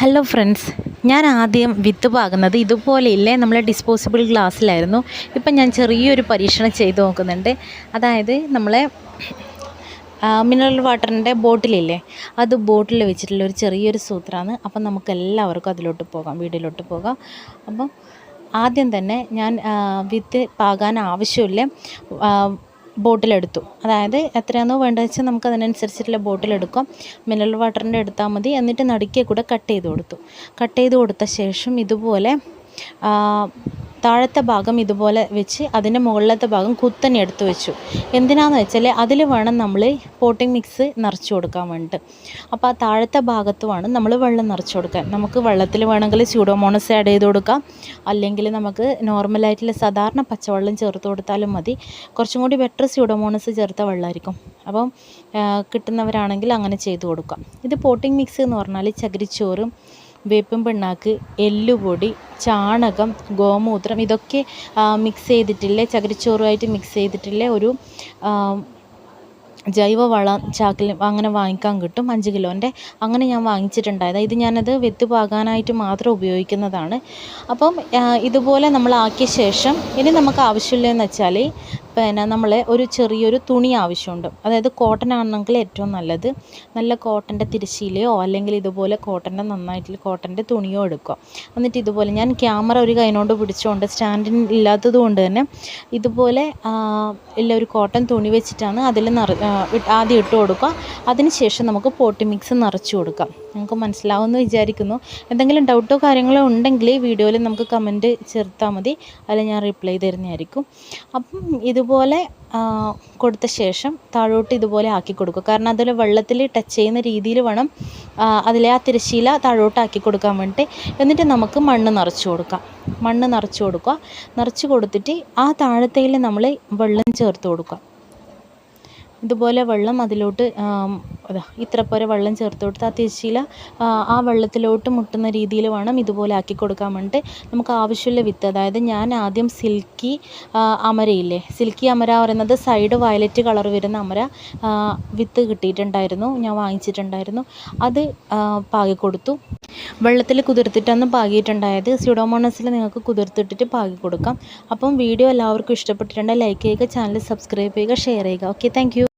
Hello friends ഞാൻ ആദ്യം വിത്ത് പാകുന്നത് ഇതുപോലെയില്ലേ നമ്മളെ ഡിസ്പോസിബിൾ ഗ്ലാസ്സിലായിരുന്നു ഇപ്പം ഞാൻ ചെറിയൊരു പരീക്ഷണം ചെയ്തു നോക്കുന്നുണ്ട്. അതായത് നമ്മളെ മിനറൽ വാട്ടറിന്റെ ബോട്ടിലില്ലേ അത് ബോട്ടിൽ വെച്ചിട്ടുള്ള ഒരു ചെറിയൊരു സൂത്രമാണ് അപ്പം നമുക്ക് എല്ലാവർക്കും അതിലോട്ട് പോകാം വീടിലോട്ട് പോകാം. അപ്പം ആദ്യം തന്നെ ഞാൻ വിത്ത് പാകാൻ ആവശ്യമില്ല. ബോട്ടിലെടുത്തു. അതായത് എത്രയാണോ വേണ്ടത് വെച്ചാൽ നമുക്ക് അതിനനുസരിച്ചിട്ടുള്ള ബോട്ടിലെടുക്കാം. മിനറൽ വാട്ടറിന്റെ എടുത്താൽ മതി. എന്നിട്ട് നടുക്കെ കൂടെ കട്ട് ചെയ്ത് കൊടുത്തു. കട്ട് ചെയ്ത് കൊടുത്ത ശേഷം ഇതുപോലെ താഴത്തെ ഭാഗം ഇതുപോലെ വെച്ച് അതിന്റെ മുകളിലത്തെ ഭാഗം കുത്തനെ എടുത്ത് വെച്ചു. എന്തിനാന്ന് വെച്ചാൽ അതിൽ വേണം നമ്മൾ പോട്ടിംഗ് മിക്സ് നിറച്ച് കൊടുക്കാൻ വേണ്ടിയിട്ട് അപ്പോൾ ആ താഴത്തെ ഭാഗത്തുമാണ് നമ്മൾ വെള്ളം നിറച്ച് കൊടുക്കാൻ. നമുക്ക് വെള്ളത്തിൽ വേണമെങ്കിൽ സ്യൂഡോമോണസ് ആഡ് ചെയ്ത് കൊടുക്കാം. അല്ലെങ്കിൽ നമുക്ക് നോർമലായിട്ടുള്ള സാധാരണ പച്ചവെള്ളം ചേർത്ത് കൊടുത്താലും മതി. കുറച്ചും കൂടി ബെറ്റർ സ്യൂഡോമോണസ് ചേർത്ത വെള്ളമായിരിക്കും അപ്പം കിട്ടുന്നവരാണെങ്കിൽ അങ്ങനെ ചെയ്ത് കൊടുക്കാം. ഇത് പോട്ടിംഗ് മിക്സ് എന്ന് പറഞ്ഞാൽ ചകിരിച്ചോറും വേപ്പിൻ പിണ്ണാക്ക് എല്ലുപൊടി ചാണകം ഗോമൂത്രം ഇതൊക്കെ മിക്സ് ചെയ്തിട്ടുള്ള ചകിരിച്ചോറുമായിട്ട് മിക്സ് ചെയ്തിട്ടുള്ള ഒരു ജൈവവളം ചാക്കിൽ അങ്ങനെ വാങ്ങിക്കാൻ കിട്ടും അഞ്ച് കിലോന്റെ. അങ്ങനെ ഞാൻ വാങ്ങിച്ചിട്ടുണ്ടായത് ഇത് ഞാനത് വിത്ത് പാകാനായിട്ട് മാത്രം ഉപയോഗിക്കുന്നതാണ്. അപ്പം ഇതുപോലെ നമ്മൾ ആക്കിയ ശേഷം ഇനി നമുക്ക് ആവശ്യമില്ലയെന്ന് വെച്ചാൽ പിന്നെ നമ്മൾ ഒരു ചെറിയൊരു തുണി ആവശ്യമുണ്ട്. അതായത് കോട്ടൺ ആണെങ്കിൽ ഏറ്റവും നല്ലത്. നല്ല കോട്ടന്റെ തിരശ്ശീലയോ അല്ലെങ്കിൽ ഇതുപോലെ കോട്ടന്റെ നന്നായിട്ട് കോട്ടന്റെ തുണിയോ എടുക്കുക. എന്നിട്ട് ഇതുപോലെ ഞാൻ ക്യാമറ ഒരു കൈനോണ്ട് പിടിച്ചുകൊണ്ട് സ്റ്റാൻഡിന് ഇല്ലാത്തത് കൊണ്ട് തന്നെ ഇതുപോലെ ഉള്ള ഒരു കോട്ടൺ തുണി വെച്ചിട്ടാണ് അതിൽ നിറ ആദ്യം ഇട്ട് കൊടുക്കുക. അതിന് ശേഷം നമുക്ക് പോട്ടി മിക്സ് നിറച്ച് കൊടുക്കാം. നിങ്ങൾക്ക് മനസ്സിലാവുമെന്ന് വിചാരിക്കുന്നു. എന്തെങ്കിലും ഡൗട്ടോ കാര്യങ്ങളോ ഉണ്ടെങ്കിൽ വീഡിയോയിൽ നമുക്ക് കമന്റ് ചേർത്താൽ മതി. അതിൽ ഞാൻ റിപ്ലൈ തരുന്നതായിരിക്കും. അപ്പം ഇതുപോലെ കൊടുത്ത ശേഷം താഴോട്ട് ഇതുപോലെ ആക്കി കൊടുക്കുക. കാരണം അതിൽ വെള്ളത്തിൽ ടച്ച് ചെയ്യുന്ന രീതിയിൽ വേണം അതിലെ ആ തിരശ്ശീല താഴോട്ട് ആക്കി കൊടുക്കാൻ വേണ്ടിയിട്ട്. എന്നിട്ട് നമുക്ക് മണ്ണ് നിറച്ച് കൊടുക്കാം. മണ്ണ് നിറച്ച് കൊടുക്കുക. നിറച്ച് കൊടുത്തിട്ട് ആ താഴത്തേൽ നമ്മൾ വെള്ളം ചേർത്ത് കൊടുക്കുക. ഇതുപോലെ വെള്ളം അതിലോട്ട് അതാ ഇത്ര പോലെ വെള്ളം ചേർത്ത് കൊടുത്ത് ആ തിരശ്ശീല ആ വെള്ളത്തിലോട്ട് മുട്ടുന്ന രീതിയിൽ വേണം ഇതുപോലെ ആക്കി കൊടുക്കാൻ വേണ്ടിയിട്ട് നമുക്ക് ആവശ്യമുള്ള വിത്ത്. അതായത് ഞാൻ ആദ്യം സിൽക്കി അമരയില്ലേ സിൽക്കി അമര പറയുന്നത് സൈഡ് വയലറ്റ് കളർ വരുന്ന അമര വിത്ത് കിട്ടിയിട്ടുണ്ടായിരുന്നു ഞാൻ വാങ്ങിച്ചിട്ടുണ്ടായിരുന്നു. അത് പാകി കൊടുത്തു. വെള്ളത്തിൽ കുതിർത്തിട്ടാണ് പാകിയിട്ടുണ്ടായത് സ്യൂഡോമോണസിൽ നിങ്ങൾക്ക് കുതിർത്തിട്ടിട്ട് പാകി കൊടുക്കാം. അപ്പം വീഡിയോ എല്ലാവർക്കും ഇഷ്ടപ്പെട്ടിട്ടുണ്ടെങ്കിൽ ലൈക്ക് ചെയ്യുക ചാനൽ സബ്സ്ക്രൈബ് ചെയ്യുക ഷെയർ ചെയ്യുക. Okay thank